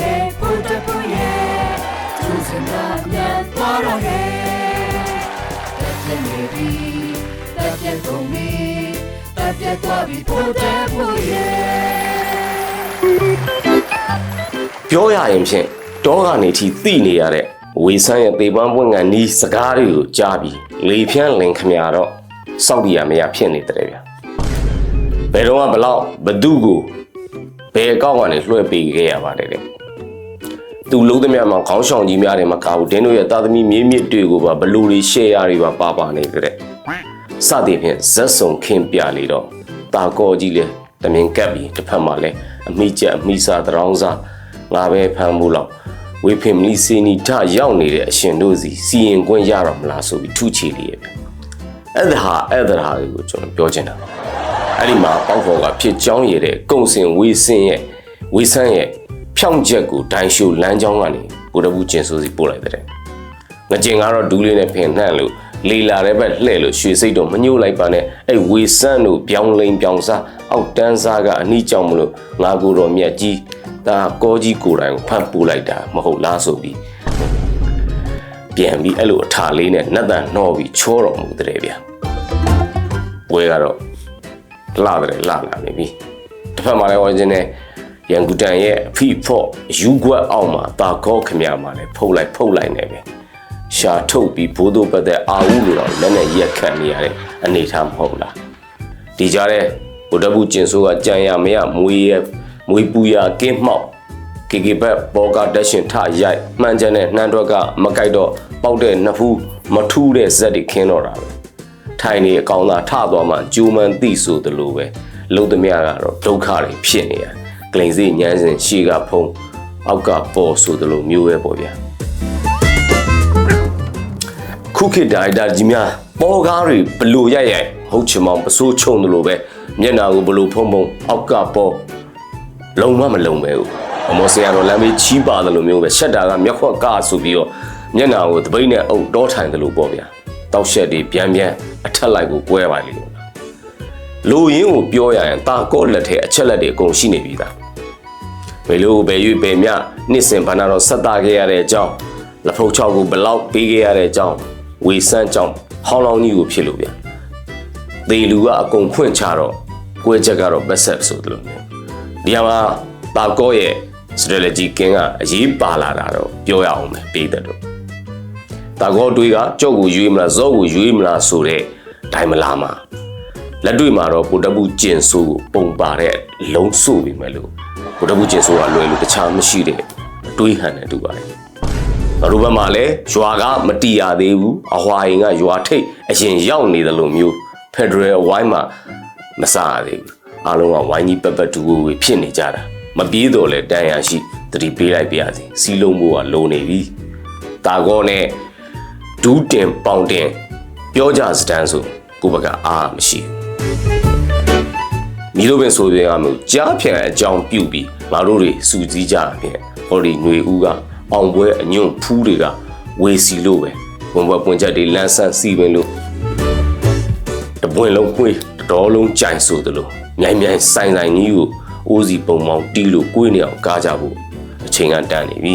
hey punta puye tuzinda nyan para hey tatya nebi tatya komi tatya tabi punta puye ပြောရရင်ဖြင့်တောကနေထိသိနေရတဲ့ဝေဆန်းရဲ့ပေပန်းပွင့်ကန်ဤစကားတွေကိုကြားပြီးလေဖြန်းလင်ခမရတော့စောက်ပြရမရဖြစ်နေတယ်ဗျာဘယ်တော့မှဘလောက်ဘသူကိုဘယ်အကောက်ကနေလွှဲပေးခဲ့ရပါလဲတဲ့ သူလုံးသမျှမှာခေါင်းဆောင်ကြီးများတယ်မကဘူးဒင်းတို့ရဲ့တာသမီမြေးမြစ်တွေကိုပါဘလူတွေရှေ့ရတွေပါပါပါနေတဲ့စသည်ဖြင့်ဇက်စုံခင်းပြလေတော့တာကောကြီးလေတမင်ကပ်ပြီးတစ်ဖက်မှာလဲအမိကျက်အမိစားတရောင်းစားငါပဲဖမ်းမှုလောက်ဝေဖင်မလီစီနီထရောက်နေတဲ့အရှင်တို့စီစီရင်ခွင့်ရတော့မလားဆိုပြီးထုချီလေးရဲ့ဗျအဲ့ဒါဟာအဲ့ဒါဟာကိုကျွန်တော်ပြောချင်တာအဲ့ဒီမှာပေါက်ဖော်ကဖြစ်ကြောင်းရတဲ့ကုံစင်ဝေစင်ရဲ့ဝေဆန်းရဲ့ ဖြောင့်ချက်ကိုဒိုင်ရှိုလမ်းကြောင်းကနေဘုရားဘူးကျင်ဆိုစီပို့လိုက်တဲ့ငကြင်ကတော့ဒူးလေးနဲ့ဖင်နှံ့လို့လေလာတဲ့ဘက်လှဲ့လို့ရွှေစိတ်တော့မညှို့လိုက်ပါနဲ့အဲ့ဝေဆန်းတို့ပြောင်းလိန်ပြောင်းစားအောက်တန်းစားကအနှိကြောင်မလို့ငါကိုယ်တော်မြတ်ကြီးဒါကောကြီးကိုယ်တိုင်ကိုဖတ်ပို့လိုက်တာမဟုတ်လားဆိုပြီးပြန်ပြီးအဲ့လိုအထာလေးနဲ့နတ်တန်နှောပြီးချောတော်မူတဲ့ဗျာပွဲကတော့လာတယ်လာလာနေပြီတစ်ဖက်မှာလည်းဝါချင်းနဲ့ ရန်ကူတန်ရဲ့အဖိဖို့ယူကွက်အောက်မှာတာကောခမရမှာလည်းဖုတ်လိုက်ဖုတ်လိုက်နေပဲရှာထုတ်ပြီးဘိုးတို့ပတ်တဲ့အာဟုလိုတော့လက်နဲ့ရက်ခတ်နေရတဲ့အနေထားမဟုတ်လားဒီကြားတဲ့ဗုဒ္ဓဘုကျင်ဆိုးကကြံရမရမွေးရဲ့မွေးပူရကင်းမှောက်ကေကေဘက်ဘောကတက်ရှင်ထရိုက်မှန်ချန်တဲ့နှမ်းတွက်ကမကြိုက်တော့ပေါက်တဲ့နှစ်ဖူးမထူးတဲ့ဇက်တွေခင်းတော့တာပဲထိုင်နေအကောင်သာထသွားမှကျူးမှန်သိဆိုသလိုပဲလုံးသမျှကတော့ဒုက္ခတွေဖြစ်နေရ ဂလိန်စိညမ်းစင်ရှေ့ကဖုံးအောက်ကပေါ်ဆိုသလိုမျိုးပဲပေါ့ဗျာခုခေတ်ဒါရိုက်တာကြီးများပေါ်ကားတွေဘလို့ရိုက်ရိုက်ဟုတ်ချင်မောင်ပစိုးချုံသလိုပဲမျက်နာကိုဘလို့ဖုံးဖုံးအောက်ကပေါ်လုံမမလုံပဲဘူးအမောဆရာတော်လမ်းမေးချီးပါတယ်လို့မျိုးပဲရှက်တာကမျက်ခွက်ကဆိုပြီးတော့မျက်နာကိုတပိတ်နဲ့အုပ်တောထိုင်တယ်လို့ပေါ့ဗျာတောက်ရှက်တွေပြန်ပြန်အထက်လိုက်ကိုကွဲပါလိမ့် လို့လူရင်းကိုပြောရရင်တာကော့လက်ထဲအချက်လက်တွေအကုန်ရှိနေပြီသားဘယ်လိုပဲရွေးပဲမြနှစ်စင်ဘာနာတော့ဆက်တာခဲ့ရတဲ့အကြောင်းလက်ဖုတ်ချောက်ကိုဘလောက်ပေးခဲ့ရတဲ့အကြောင်းဝေဆန်းကြောင်းဟောင်းလောင်းကြီးကိုဖြစ်လို့ဗျာသေလူကအကုန်ဖွင့်ချတော့ကွဲချက်ကတော့ဘက်ဆက်ဆိုတယ်လို့မျိုးဒီမှာတာကော့ရဲ့ strategy king ကအရေးပါလာတာတော့ပြောရအောင်ပဲပေးတဲ့တော့တာကော့တွေးကကြော့ကိုရွေးမလားဇော့ကိုရွေးမလားဆိုတဲ့ဒိုင်မလာမှာ လက်တွေ့မှာတော့ဗုဒ္ဓဘူးကျင်ဆိုးကိုပုံပါတဲ့လုံးဆို့ပြီမဲ့လို့ဗုဒ္ဓဘူးကျင်ဆိုးကလွယ်လို့တခြားမရှိတဲ့အတွေးဟန်နဲ့တူပါတယ်ငါတို့ဘက်မှာလည်းရွာကမတီးရသေးဘူးအဟွာရင်ကရွာထိတ်အရင်ရောက်နေတယ်လို့မျိုးဖက်ဒရယ်ဝိုင်းမှာမစားရသေးဘူးအားလုံးကဝိုင်းကြီးပက်ပက်တူဝေဖြစ်နေကြတာမပြေးတော့လဲတန်ရရှိတတိပေးလိုက်ပြရစီစီလုံးဖို့ကလိုနေပြီတာကောနဲ့ဒူးတင်ပေါင်တင်ပြောကြစတန်းဆိုကိုဘကအားမရှိဘူး မိလိုပင်ဆိုပြန်ရမျိုးကြားဖြန်အကြောင်းပြုပြီးငါတို့တွေစူးစီးကြတာဖြင့်ဟော်ဒီຫນွေဦးကအောင်ပွဲအညွန့်ဖူးတွေကဝေစီလို့ပဲဝန်ပွဲပွင့်ချက်တွေလန်းဆန်းစီပင်လို့တပွင့်လုံးကွေးတတော်လုံးကြိုင်ဆိုသလိုမြိုင်မြိုင်ဆိုင်ဆိုင်ကြီးကိုအိုးစီပုံမောင်တီးလို့ကိုယ်နေအောင်ကားကြဖို့အချိန်ကတန်နေပြီ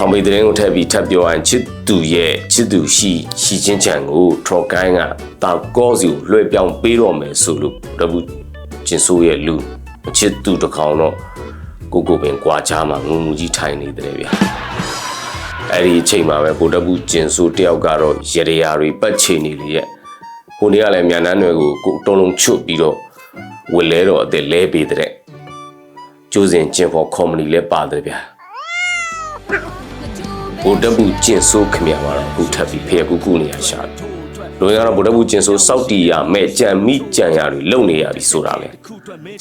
ဖောင်ပေတဲ့ကိုထပ်ပြီးထပ်ပြောရင်ချစ်သူရဲ့ချစ်သူရှိရှိချင်းချံကိုထရော်ကိုင်းကတောက်ကောစီကိုလွှဲပြောင်းပေးတော့မယ်ဆိုလို့ရဘူးကျင်ဆိုးရဲ့လူချစ်သူတစ်ကောင်တော့ကိုကိုပင်ကြွာချားမှာငုံငူကြီးထိုင်နေတယ်ဗျာအဲ့ဒီအချိန်မှာပဲကိုတပူကျင်ဆိုးတယောက်ကတော့ရေရရာတွေပတ်ချေနေလေရဲ့ဟိုနေ့ကလည်းမြန်နှန်းတွေကိုကိုတုံးလုံးချွတ်ပြီးတော့ဝက်လဲတော့အသက်လဲပေးတဲ့ကျိုးစင်ကျင်ဖို့ကော်မတီလဲပါတယ်ဗျာ ဘုဒ္ဓဘူးကျင်ဆိုးခမရမှာတော့အခုထပ်ပြီးဖျက်ကူးကူနေရရှာတယ်လူရကတော့ဗုဒ္ဓဘူးကျင်ဆိုးစောက်တီရမဲ့ကြံမိကြံရတွေလုံနေရပြီဆိုတာလေ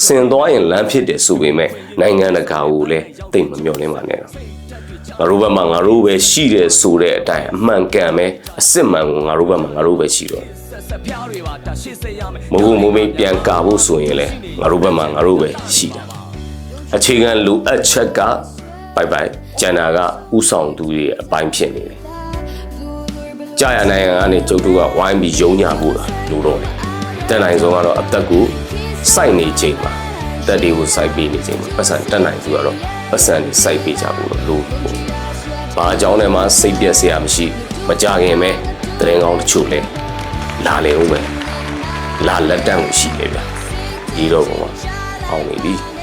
စင်သွားရင်လမ်းဖြစ်တယ်ဆိုပေမဲ့နိုင်ငံတကာကိုလည်းတိတ်မမျှော်လင့်ပါနဲ့တော့ငါတို့ဘက်မှာငါတို့ပဲရှိတယ်ဆိုတဲ့အတိုင်းအမှန်ကန်ပဲအစ်စ်မှန်ကိုငါတို့ဘက်မှာငါတို့ပဲရှိတော့မဟုတ်ဘူးမမေးပြန်ကာဖို့ဆိုရင်လေငါတို့ဘက်မှာငါတို့ပဲရှိတာအခြေခံလူအပ်ချက်က ပိုက်ပိုက်ကျန်တာကဥဆောင်သူတွေအပိုင်းဖြစ်နေတယ်ကြာရနိုင်ငံကနေကျုပ်တို့ကဝိုင်းပြီးယုံညာဖို့လားလို့တော့တယ်တက်နိုင်ဆုံးကတော့အသက်ကိုစိုက်နေချိန်မှာတက်တွေကိုစိုက်ပေးနေချိန်မှာပတ်စံတက်နိုင်သူကတော့ပတ်စံတွေစိုက်ပေးကြဖို့တော့လို့ပေါ့ဘာအကြောင်းနဲ့မှစိတ်ပြက်စရာမရှိ မကြခင်ပဲတရင်ကောင်းတချို့လဲလာလေဦးမယ်လာလက်တန့်ကိုရှိလေဗျဒီတော့ကောင်ကအောင်နေပြီ